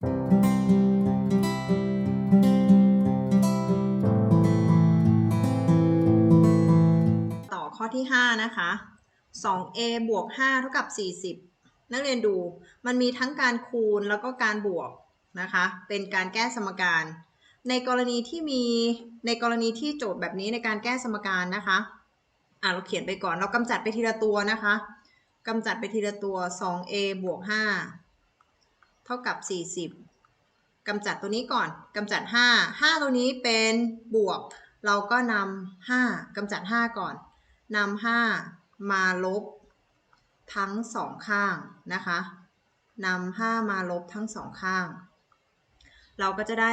ต่อข้อที่ 5 นะคะ 2a บวก5เท่ากับ 40 นักเรียนดูมันมีทั้งการคูณแล้วก็การบวกนะคะ เป็นการแก้สมการ ในกรณีที่มีในกรณีที่โจทย์แบบนี้ในการแก้สมการนะคะอะเราเขียนไปก่อนเรากำจัดไปทีละตัวนะคะกำจัดไปทีละตัว 2a บวก5 เท่ากับ 40กำจัดตัวนี้ก่อนกำจัด 5 5 ตัวนี้เป็นบวก เราก็นำ5กำจัด 5 ก่อนนำ5มาลบทั้งสองข้างนะคะนำ5มาลบทั้งสองข้าง เราก็จะได้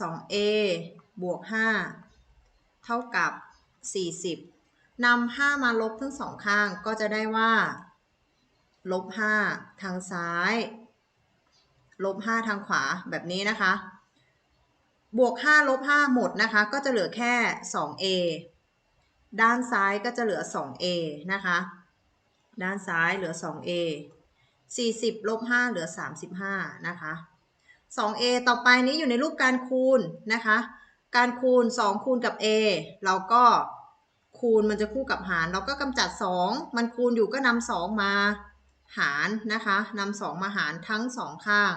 2a บวก 5 เท่ากับ 40นำ5มาลบทั้งสองข้างก็จะได้ว่า ลบ 5 ทางซ้าย ลบ5ทางขวาแบบนี้นะคะ บวก5ลบ5หมดนะคะ ก็จะเหลือแค่ 2a ด้านซ้ายก็จะเหลือ 2a นะคะ ด้านซ้ายเหลือ 2a 40ลบ5เหลือ 35 นะคะ 2a ต่อไปนี้อยู่ในรูปการคูณนะคะ การคูณ 2 คูณกับ a เราก็คูณมันจะคู่กับหาร เราก็กำจัด 2 มันคูณอยู่ก็นำ2มา หารนะคะนำ2มาหารทั้งสองข้าง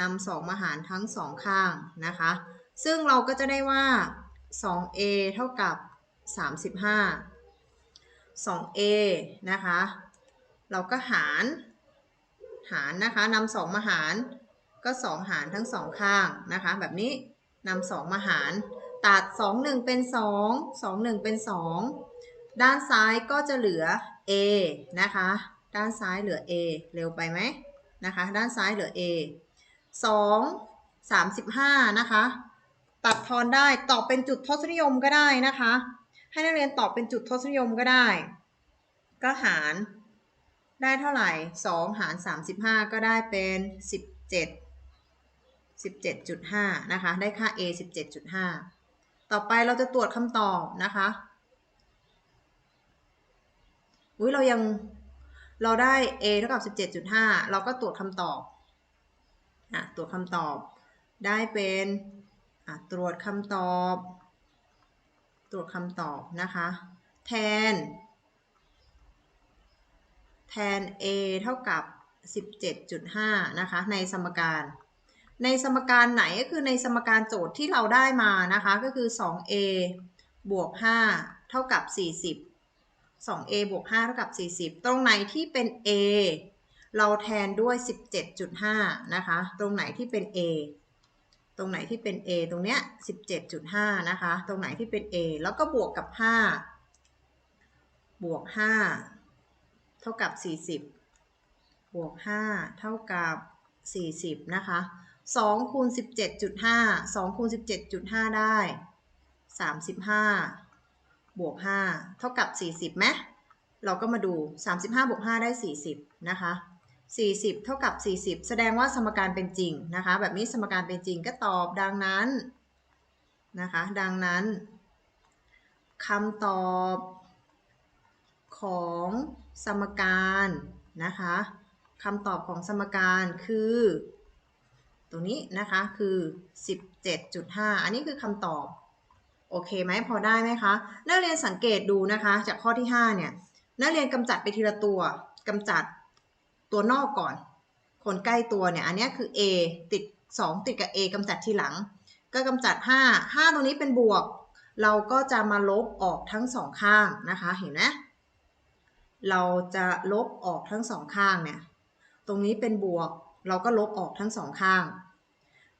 นำ2มาหารทั้งสองข้างนะคะ ซึ่งเราก็จะได้ว่า 2a เท่ากับ 35 2a นะคะ เราก็หาร หารนะคะนำ2มาหารก็ 2 หารทั้งสองข้างนะคะ แบบนี้นำ2มาหาร ตัด 2 1 เป็น 2 2 1 เป็น 2 ด้านซ้ายก็จะเหลือ a นะคะ ด้านซ้ายเหลือ a เร็วไปไหมนะคะ ด้านซ้ายเหลือ a 2 35 นะคะ ตัดทอนได้ตอบเป็นจุดทศนิยมก็ได้นะคะ ให้นักเรียนตอบเป็นจุดทศนิยมก็ได้ ก็หารได้เท่าไหร่ 2 หาร 35 ก็ได้เป็น 17 17.5 นะคะ ได้ค่า a 17.5 ต่อไปเราจะตรวจคำตอบนะคะ อุ้ยเรายัง เราได้ a เท่ากับ 17.5 เราก็ตรวจคำตอบอะตรวจคำตอบได้เป็นอะตรวจคำตอบ ตรวจคำตอบนะคะ แทน แทน a เท่ากับ 17.5 นะคะ ในสมการ ในสมการไหนก็คือในสมการโจทย์ที่เราได้มานะคะ ก็คือ 2a บวก 5 เท่ากับ 40 2a บวก5เท่ากับ 40 ตรงไหนที่เป็น a เราแทนด้วย 17.5 นะคะ ตรงไหนที่เป็น a ตรงไหนที่เป็น a ตรงเนี้ย 17.5 นะคะ ตรงไหนที่เป็น a แล้วก็บวกกับ 5 บวก 5 เท่ากับ 40 บวก 5 เท่ากับ 40 นะคะ 2 คูณ 17.5 2 คูณ 17.5 ได้ 35 บวก 5 เท่ากับ 40ไหมเราก็มาดู 35บวก5ได้ 40 นะคะ 40 เท่ากับ 40 แสดงว่าสมการเป็นจริงนะคะ แบบนี้สมการเป็นจริงก็ตอบดังนั้นนะคะ ดังนั้นคำตอบของสมการนะคะคำตอบของสมการคือ ตรงนี้นะคะคือ 17.5 อันนี้คือคำตอบ โอเคไหมพอได้ไหมคะ นักเรียนสังเกตดูนะคะ จากข้อที่ 5 เนี่ย นักเรียนกำจัดไปทีละตัวกำจัดตัวนอกก่อน คนใกล้ตัวเนี่ย อันนี้คือ A ติด 2 ติดกับ A กำจัดทีหลัง ก็กำจัด 5 5 ตรงนี้เป็นบวก เราก็จะมาลบออกทั้งสองข้างนะคะ เห็นไหมเราจะลบออกทั้งสองข้างเนี่ย ตรงนี้เป็นบวก เราก็ลบออกทั้งสองข้าง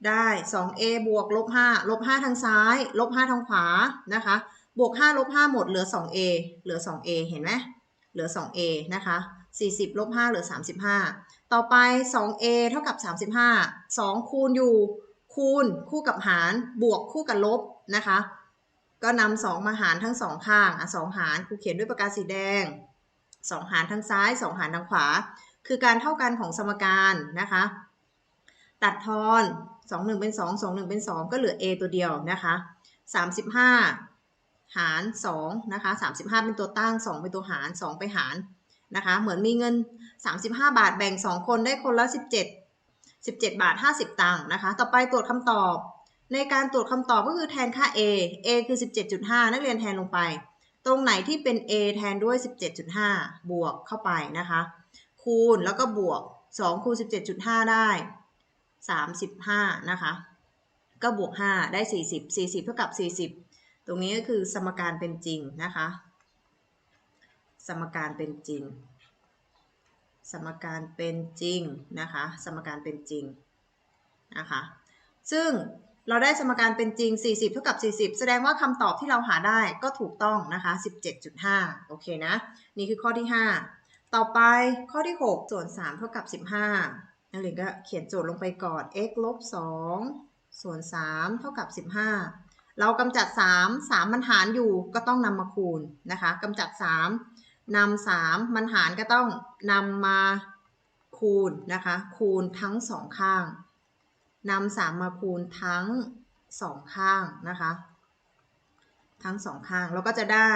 ได้ 2a บวกลบ5ลบ5ทางซ้าย ลบ5ทางขวานะคะ บวก5ลบ5หมดเหลือ 2a เหลือ 2a เห็นไหมเหลือ 2a นะคะ 40ลบ5เหลือ 35 ต่อไป 2a เท่ากับ 35 2 คูณอยู่ คูณคู่กับหาร บวกคู่กับลบนะคะ ก็นำ2มาหารทั้งสองข้างอะ2หารครูเขียนด้วยปากกาสีแดง 2 หารทางซ้าย 2 หารทางขวา คือการเท่ากันของสมการนะคะ ตัดทอน 2 1 เป็น 2 2 1 เป็น 2 ก็เหลือ a ตัวเดียวนะคะ 35 หาร2นะคะ35 เป็นตัวตั้ง 2 เป็นตัวหาร 2 ไปหารนะคะ เหมือนมีเงิน 35 บาทแบ่ง 2 คนได้คนละ 17 17 บาท 50 ตังค์นะคะ ต่อไปตรวจคำตอบ ในการตรวจคำตอบก็คือแทนค่า a a คือ 17.5 นักเรียนแทนลงไป ตรงไหนที่เป็น a แทนด้วย 17.5 บวกเข้าไปนะคะ คูณแล้วก็บวก 2 คูณ 17.5 ได้ 35 นะคะ ก็บวก 5 ได้ 40 40 เท่ากับ 40 ตรงนี้ก็คือสมการเป็นจริงนะคะ สมการเป็นจริง สมการเป็นจริงนะคะ สมการเป็นจริงนะคะ ซึ่งเราได้สมการเป็นจริง 40 เท่ากับ 40 แสดงว่าคำตอบที่เราหาได้ก็ถูกต้องนะคะ 17.5 โอเคนะ นี่คือข้อที่ 5 ต่อไปข้อที่ 6 ส่วน 3 เท่ากับ 15 นักเรียนก็เขียนโจทย์ลงไปก่อน x ลบ2ส่วน3เท่ากับ 15 เรากำจัด 3 3 มันหารอยู่ก็ต้องนำมาคูณนะคะกำจัด 3นำ3มันหารก็ต้องนำมาคูณนะคะคูณทั้งสองข้างนำสามมาคูณทั้งสองข้างนะคะทั้งสองข้างเราก็จะได้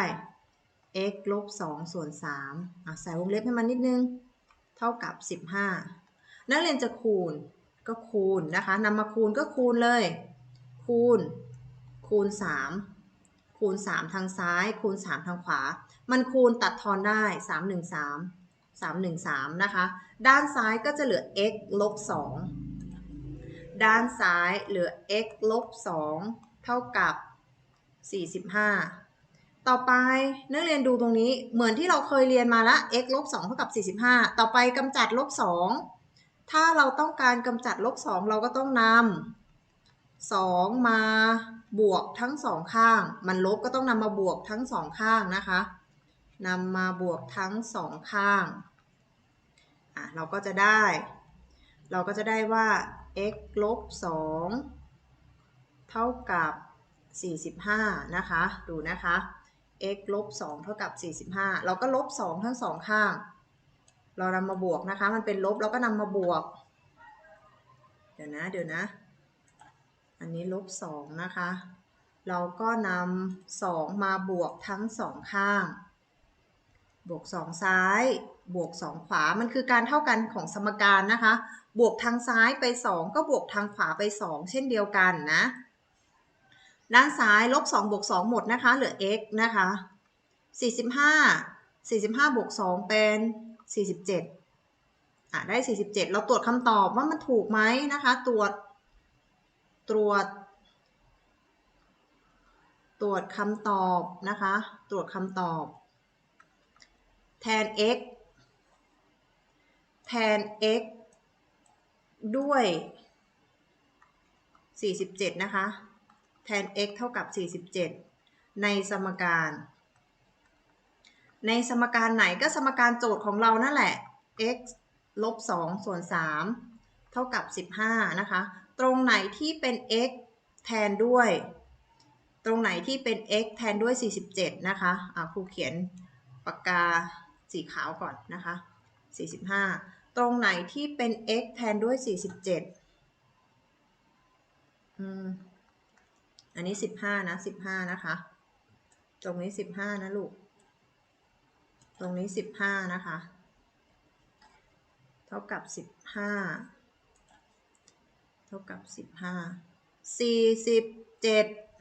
x ลบ2ส่วน3อะใส่วงเล็บให้มันนิดนึง เท่ากับ 15 นักเรียนจะคูณก็คูณนะคะนำมาคูณก็คูณเลย คูณ คูณ 3 คูณ 3 ทางซ้าย คูณ 3 ทางขวา มันคูณตัดทอนได้ 3 1 3 3 1 3 นะคะ ด้านซ้ายก็จะเหลือ x ลบ 2 ด้านซ้ายเหลือ x ลบ 2 เท่ากับ 45 ต่อไปนักเรียนดูตรงนี้เหมือนที่เราเคยเรียนมาละ x ลบ 2 เท่ากับ 45 ต่อไปกำจัดลบ 2 ถ้าเราต้องการกำจัดลบ2เราก็ต้องนำ2มาบวกทั้งสองข้าง มันลบก็ต้องนำมาบวกทั้งสองข้างนะคะนำมาบวกทั้งสองข้างอะเราก็จะได้ เราก็จะได้ว่า x ลบ2เท่ากับ 45 นะคะ ดูนะคะ x ลบ2เท่ากับ 45 เราก็ลบ 2 ทั้งสองข้าง เรานำมาบวกนะคะ มันเป็นลบเราก็นำมาบวก เดี๋ยวนะ เดี๋ยวนะ อันนี้ลบ2นะคะ เราก็นำ2มาบวกทั้งสองข้าง บวก2ซ้าย บวก2ขวา มันคือการเท่ากันของสมการนะคะ บวกทางซ้ายไป2ก็บวกทางขวาไป2เช่นเดียวกันนะ ด้านซ้ายลบ2บวก2หมดนะคะ เหลือ x นะคะ45 45บวก2เป็น 47อะได้ 47 เราตรวจคำตอบว่ามันถูกไหมนะคะ ตรวจ ตรวจ ตรวจคำตอบนะคะ ตรวจคำตอบ แทน x แทน x ด้วย 47 นะคะ แทน x เท่ากับ 47 ในสมการ ในสมการไหนก็สมการโจทย์ของเรานั่นแหละ x ลบ2ส่วน3เท่ากับ 15 นะคะ ตรงไหนที่เป็น x แทนด้วย ตรงไหนที่เป็น x แทนด้วย 47 นะคะอะครูเขียนปากกาสีขาวก่อนนะคะ 45 ตรงไหนที่เป็น x แทนด้วย 47อืมอันนี้ 15 นะ 15 นะคะ ตรงนี้ 15 นะลูก ตรงนี้ 15 นะคะ เท่ากับ 15 เท่ากับ 15 47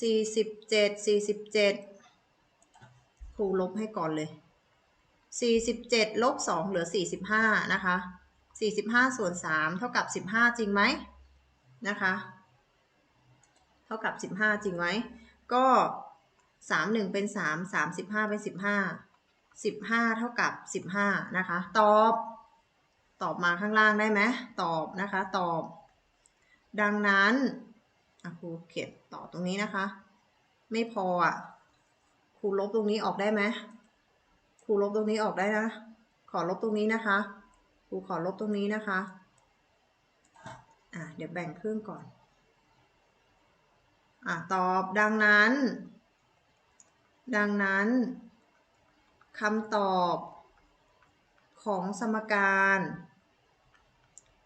47 47ครูลบให้ก่อนเลย 47 ลบ 2 เหลือ 45 นะคะ 45 ส่วน 3 เท่ากับ 15 จริงไหมนะคะ เท่ากับ 15 จริงไหมก็ 3 1เป็น3 3 15เป็น15 15เท่ากับ15นะคะ ตอบ ตอบมาข้างล่างได้ไหมตอบนะคะ ตอบ ดังนั้นครูเขียนต่อตรงนี้นะคะ ไม่พออะครูลบตรงนี้ออกได้ไหมครูลบตรงนี้ออกได้นะ ขอลบตรงนี้นะคะครูขอลบตรงนี้นะคะอะเดี๋ยวแบ่งครึ่งก่อนอะตอบดังนั้น ดังนั้นคำตอบของสมการ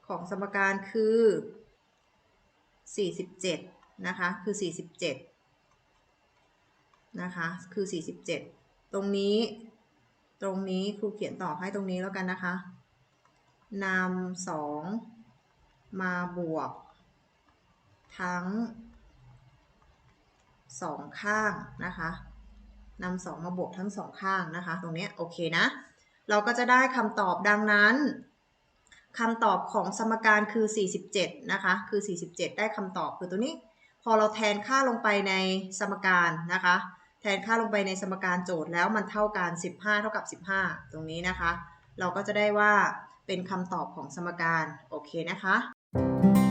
ของสมการคือ 47 นะคะ คือ 47 นะคะ คือ 47 ตรงนี้ ตรงนี้ครูเขียนต่อให้ตรงนี้แล้วกันนะคะนำสองมาบวก ทั้งสองข้างนะคะ นำสองมาบวกทั้งสองข้างนะคะ ตรงนี้โอเคนะ เราก็จะได้คำตอบดังนั้นคำตอบของสมการคือ 47 นะคะ คือ 47 ได้คำตอบคือตัวนี้ พอเราแทนค่าลงไปในสมการนะคะ แทนค่าลงไปในสมการโจทย์แล้วมันเท่ากัน 15 เท่ากับ 15 ตรงนี้นะคะ เราก็จะได้ว่าเป็นคำตอบของสมการ โอเคนะคะ